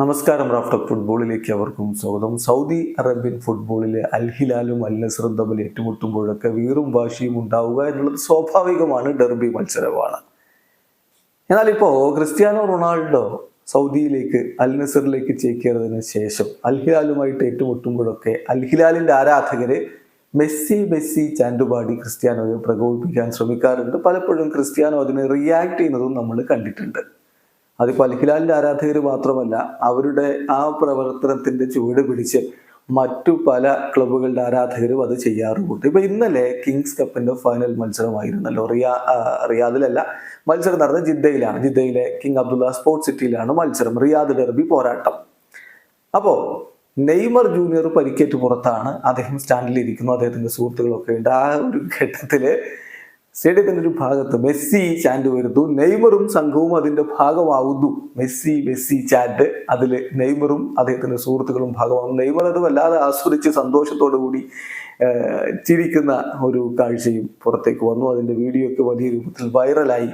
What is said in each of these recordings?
നമസ്കാരം റാഫ്റ്റർ ഫുട്ബോളിലേക്ക് അവർക്കും സ്വാഗതം. സൗദി അറേബ്യൻ ഫുട്ബോളിലെ അൽ ഹിലാലും അൽ നസറും തമ്മിൽ ഏറ്റുമുട്ടുമ്പോഴൊക്കെ വീറും വാശിയും ഉണ്ടാവുക എന്നുള്ളത് സ്വാഭാവികമാണ്. ഡെർബി മത്സരമാണ്. എന്നാൽ ഇപ്പോൾ ക്രിസ്ത്യാനോ റൊണാൾഡോ സൗദിയിലേക്ക് അൽ നസറിലേക്ക് ചേക്കേറിയതിനു ശേഷം അൽ ഹിലാലുമായിട്ട് ഏറ്റുമുട്ടുമ്പോഴൊക്കെ അൽ ആരാധകര് മെസ്സി മെസ്സി ചാൻഡുപാടി ക്രിസ്ത്യാനോയെ പ്രകോപിപ്പിക്കാൻ ശ്രമിക്കാറുണ്ട്. പലപ്പോഴും ക്രിസ്ത്യാനോ അതിനെ റിയാക്ട് ചെയ്യുന്നതും നമ്മൾ കണ്ടിട്ടുണ്ട്. അതിപ്പോൾ അൽഹിലാലിന്റെ ആരാധകർ മാത്രമല്ല അവരുടെ ആ പ്രവർത്തനത്തിന്റെ ചുവട് പിടിച്ച് മറ്റു പല ക്ലബുകളുടെ ആരാധകരും അത് ചെയ്യാറുമുണ്ട്. ഇപ്പൊ ഇന്നലെ കിങ്സ് കപ്പിന്റെ ഫൈനൽ മത്സരമായിരുന്നല്ലോ റിയാ റിയാദിലല്ല മത്സരം നടന്നത് ജിദ്ദയിലാണ്. ജിദ്ദയിലെ കിങ് അബ്ദുള്ള സ്പോർട്സ് സിറ്റിയിലാണ് മത്സരം. റിയാദ് ഡെർബി പോരാട്ടം. അപ്പോ നെയ്മർ ജൂനിയർ പരിക്കേറ്റ് പുറത്താണ് അദ്ദേഹം സ്റ്റാൻഡിൽ ഇരിക്കുന്നു അദ്ദേഹത്തിന്റെ സുഹൃത്തുക്കളൊക്കെ ഉണ്ട്. ആ ഒരു ഘട്ടത്തിൽ സ്റ്റേഡിയത്തിന്റെ ഒരു ഭാഗത്ത് മെസ്സി ചാൻഡ് വരുന്നു. നെയ്മറും സംഘവും അതിന്റെ ഭാഗമാവുന്നു. Messi Messi ചാൻഡ്. അതിൽ നെയ്മറും അദ്ദേഹത്തിന്റെ സുഹൃത്തുക്കളും ഭാഗമാകും നെയ്മർ അത് വല്ലാതെ ആസ്വദിച്ച് സന്തോഷത്തോടു കൂടി ചിരിക്കുന്ന ഒരു കാഴ്ചയും പുറത്തേക്ക് വന്നു. അതിന്റെ വീഡിയോ ഒക്കെ വലിയ രൂപത്തിൽ വൈറലായി.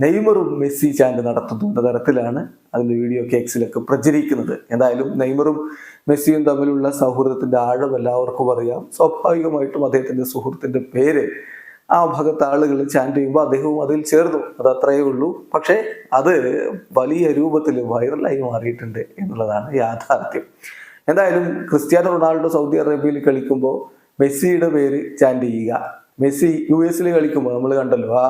നെയ്മറും മെസ്സി ചാൻഡ് നടത്തുന്നു എന്ന തരത്തിലാണ് അതിന്റെ വീഡിയോ കേക്സിലൊക്കെ പ്രചരിക്കുന്നത്. എന്തായാലും നെയ്മറും മെസ്സിയും തമ്മിലുള്ള സൗഹൃദത്തിന്റെ ആഴം എല്ലാവർക്കും അറിയാം. സ്വാഭാവികമായിട്ടും അദ്ദേഹത്തിന്റെ സുഹൃത്തിന്റെ പേര് ആ ഭാഗത്ത് ആളുകൾ ചാന്റ് ചെയ്യുമ്പോൾ അദ്ദേഹവും അതിൽ ചേർന്നു. അത് അത്രയേ ഉള്ളൂ. പക്ഷേ അത് വലിയ രൂപത്തിൽ വൈറലായി മാറിയിട്ടുണ്ട് എന്നുള്ളതാണ് യാഥാർത്ഥ്യം. എന്തായാലും ക്രിസ്ത്യാനോ റൊണാൾഡോ സൗദി അറേബ്യയിൽ കളിക്കുമ്പോൾ മെസ്സിയുടെ പേര് ചാന്റ് ചെയ്യുക. മെസ്സി യു എസിൽ കളിക്കുമ്പോൾ നമ്മൾ കണ്ടല്ലോ ആ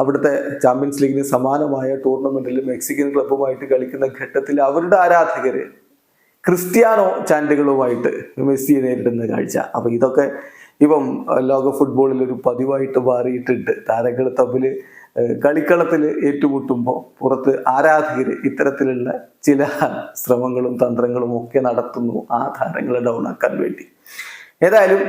അവിടുത്തെ ചാമ്പ്യൻസ് ലീഗിന് സമാനമായ ടൂർണമെന്റിൽ മെക്സിക്കൻ ക്ലബ്ബുമായിട്ട് കളിക്കുന്ന ഘട്ടത്തിൽ അവരുടെ ആരാധകര് ക്രിസ്ത്യാനോ ചാൻഡുകളുമായിട്ട് മെസ്സിയെ നേരിടുന്ന കാഴ്ച. അപ്പൊ ഇതൊക്കെ ഇപ്പം ലോക ഫുട്ബോളിൽ ഒരു പതിവായിട്ട് മാറിയിട്ടുണ്ട്. താരങ്ങൾ തമ്മിൽ കളിക്കളത്തിൽ ഏറ്റുമുട്ടുമ്പോൾ പുറത്ത് ആരാധകർ ഇത്തരത്തിലുള്ള ചില ശ്രമങ്ങളും തന്ത്രങ്ങളും ഒക്കെ നടത്തുന്നു ആ താരങ്ങളെ ഡൗൺ ആക്കാൻ വേണ്ടി. ഏതായാലും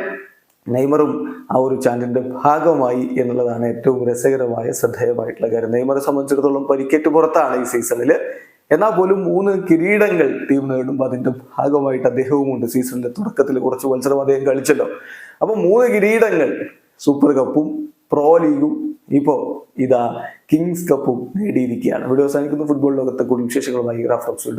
നെയ്മറും ആ ഒരു ചാനലിന്റെ ഭാഗമായി എന്നുള്ളതാണ് ഏറ്റവും രസകരമായ ശ്രദ്ധേയമായിട്ടുള്ള കാര്യം. നെയ്മറെ സംബന്ധിച്ചിടത്തോളം പരിക്കേറ്റ് പുറത്താണ് ഈ സീസണിൽ എന്നാൽ പോലും മൂന്ന് കിരീടങ്ങൾ ടീം നേടുമ്പോൾ അതിന്റെ ഭാഗമായിട്ട് അദ്ദേഹവും ഉണ്ട് സീസണിന്റെ തുടക്കത്തിൽ കുറച്ച് മത്സരം അദ്ദേഹം കളിച്ചല്ലോ. അപ്പൊ മൂന്ന് കിരീടങ്ങൾ സൂപ്പർ കപ്പും പ്രോ ലീഗും ഇപ്പോ ഇതാ കിങ്സ് കപ്പും നേടിയിരിക്കുകയാണ്. വീഡിയോ അവസാനിക്കുന്ന. ഫുട്ബോൾ ലോകത്തെ കൂടുതൽ വിശേഷങ്ങളുമായി റാഫ് ടോക്സ്